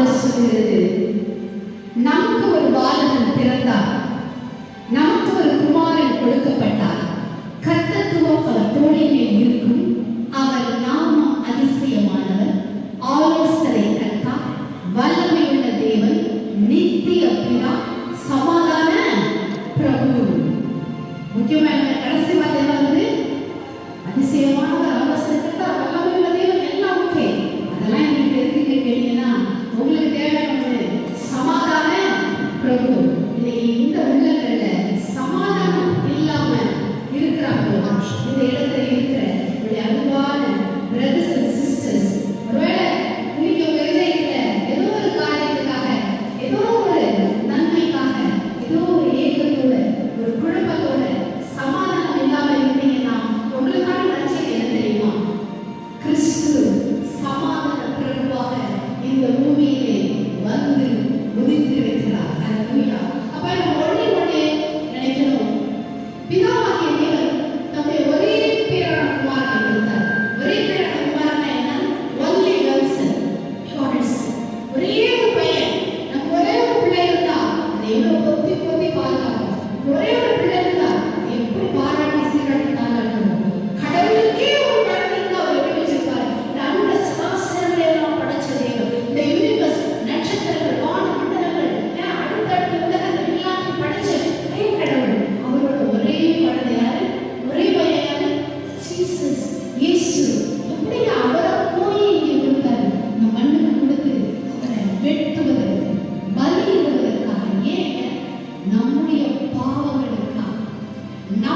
ஆண்டு சொல்கிறது. நமக்கு ஒரு பாலகன் பிறந்தார். நமக்கு ஒரு குமாரன் கொடுக்கப்பட்டார். கர்த்தத்துவம் அவர் மேல் இருக்கும். அவர் நாம அதிசயமானவர். ஆலோசனை கர்த்தா வல்லமையுள்ள தேவன் நித்திய பிதா சமாதான பிரபு. முக்கியமான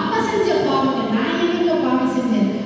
apa saja não mengenai hidup kami sendiri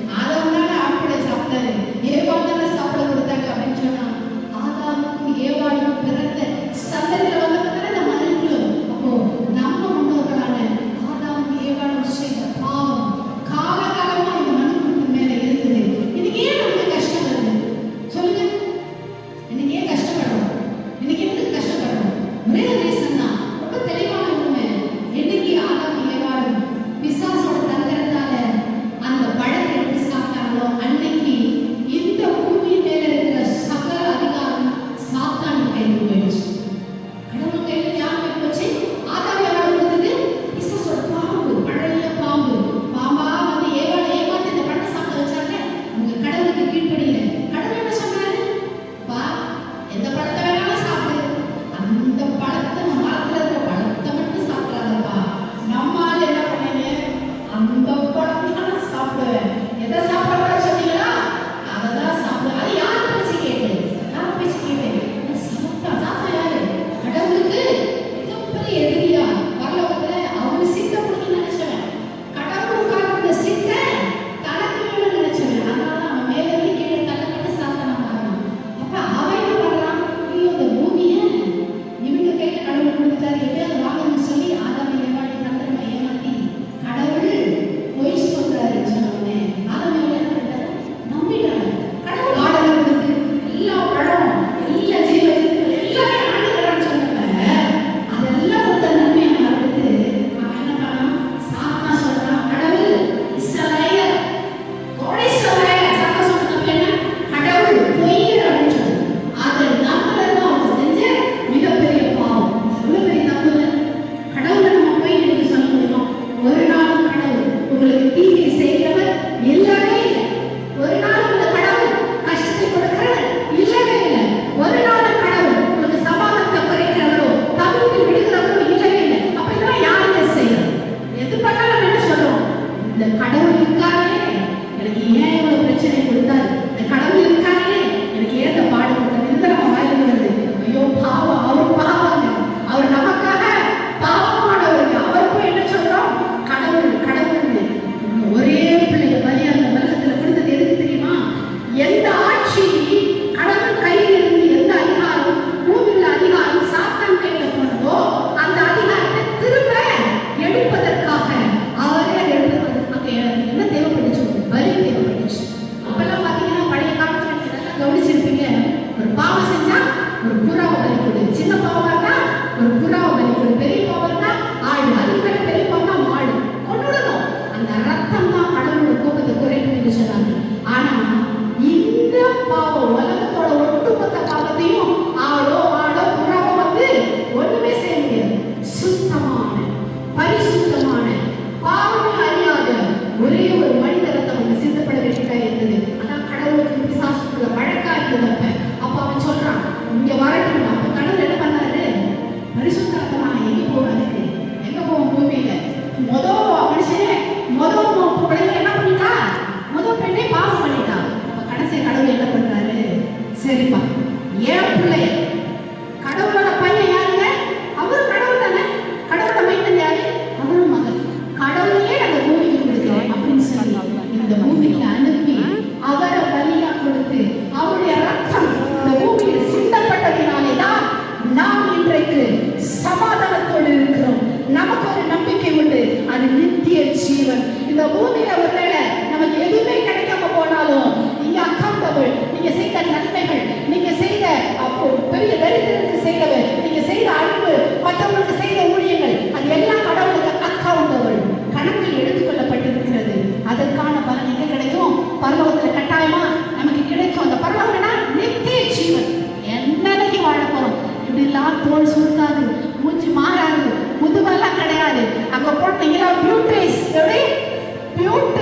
the தான் கடவுளோட கோபத்தை குறைக்கும் என்று சொன்னாங்க ஆனா இந்த பாவம்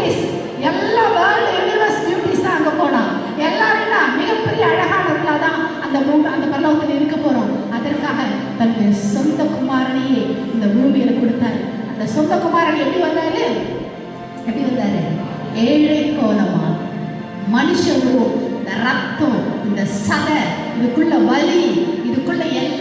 பியூட்டிஸ் எல்லா வேர்ல்டு யூனிவர்ஸ் பியூட்டிஸ் தான் அங்க போனா. எல்லாரும்னா மிகப்பெரிய அழகானவர்களாக தான் அந்த பூமி அந்த பல்லவத்தில் இருக்க போறோம். அதற்காக தன்னுடைய சொந்த குமாரனையே இந்த பூமியில் கொடுத்தாரு. அந்த சொந்த குமாரன் எப்படி வந்தாரு? எப்படி வந்தாரு? ஏழை கோலமா. மனுஷ இந்த ரத்தம் இந்த சதை இதுக்குள்ள வலி இதுக்குள்ள எல்லா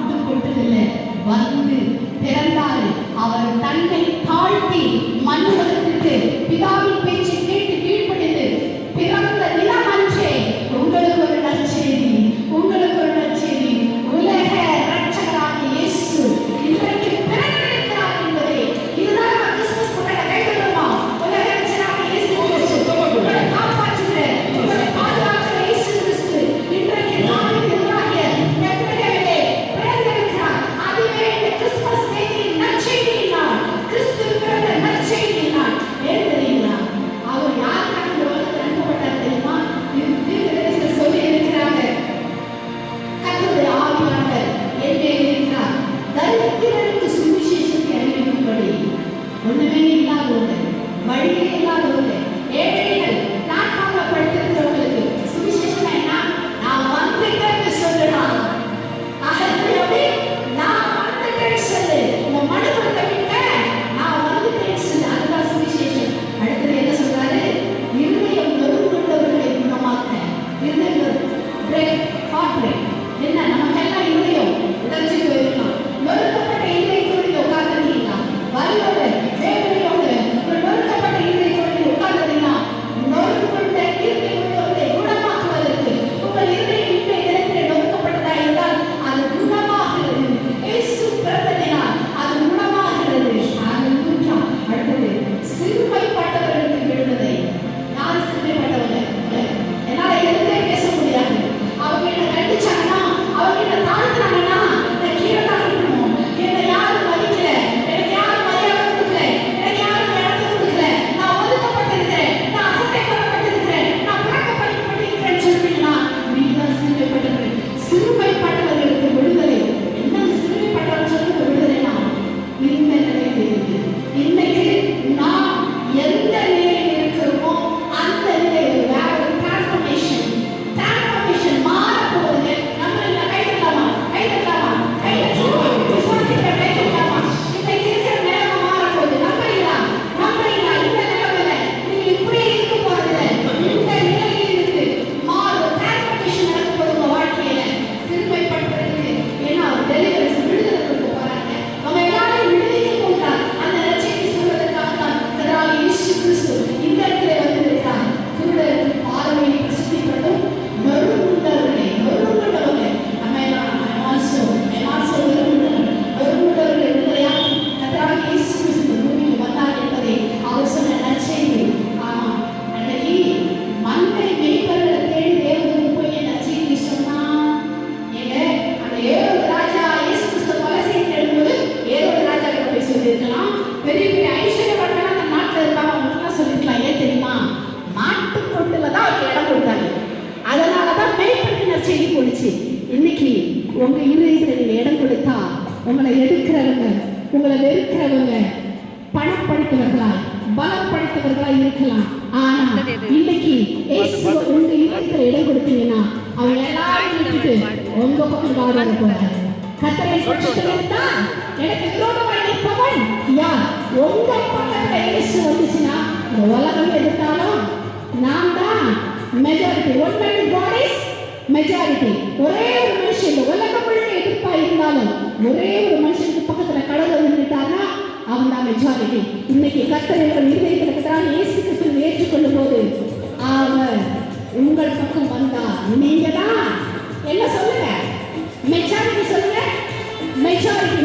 வாழ்த்து கொட்டதில்லை வந்து பிறந்தாரு. அவர் உங்களை எதிர்க்கிறவங்க உங்களை வெறுக்கிறவங்க பணம் படித்தவர்களாய் பலம் இருக்கலாம். ஆனா இன்னைக்கு உங்க இருக்கிற இடம் கொடுத்தீங்கன்னா அவங்க எல்லாரும் இருந்துட்டு உங்க பக்கம் காடு போறாங்க கத்தரை எனக்கு விரோதமாய் நிற்பவன் யார்? உங்க பக்கத்துல இயேசு வந்துச்சுன்னா இந்த உலகம் எதிர்த்தாலும் நான் தான். Majority one man god is majority ஒரே ஒரு மனுஷன் உலகம் முழுக்க எதிர்ப்பா இருந்தாலும் ஒரே ஒரு மனுஷனுக்கு பக்கத்துல கடவுள் நின்றுட்டாருன்னா அவன் தான் மெஜாரிட்டி. இன்னைக்கு கத்தர் எங்கள் இருதயத்தில் இயேசு கிறிஸ்துவை ஏற்றுக்கொள்ளும் போது அவர் உங்கள் பக்கம் வந்தா நீங்க தான் என்ன சொல்லுங்க? மெஜாரிட்டி சொல்லுங்க. மெஜாரிட்டி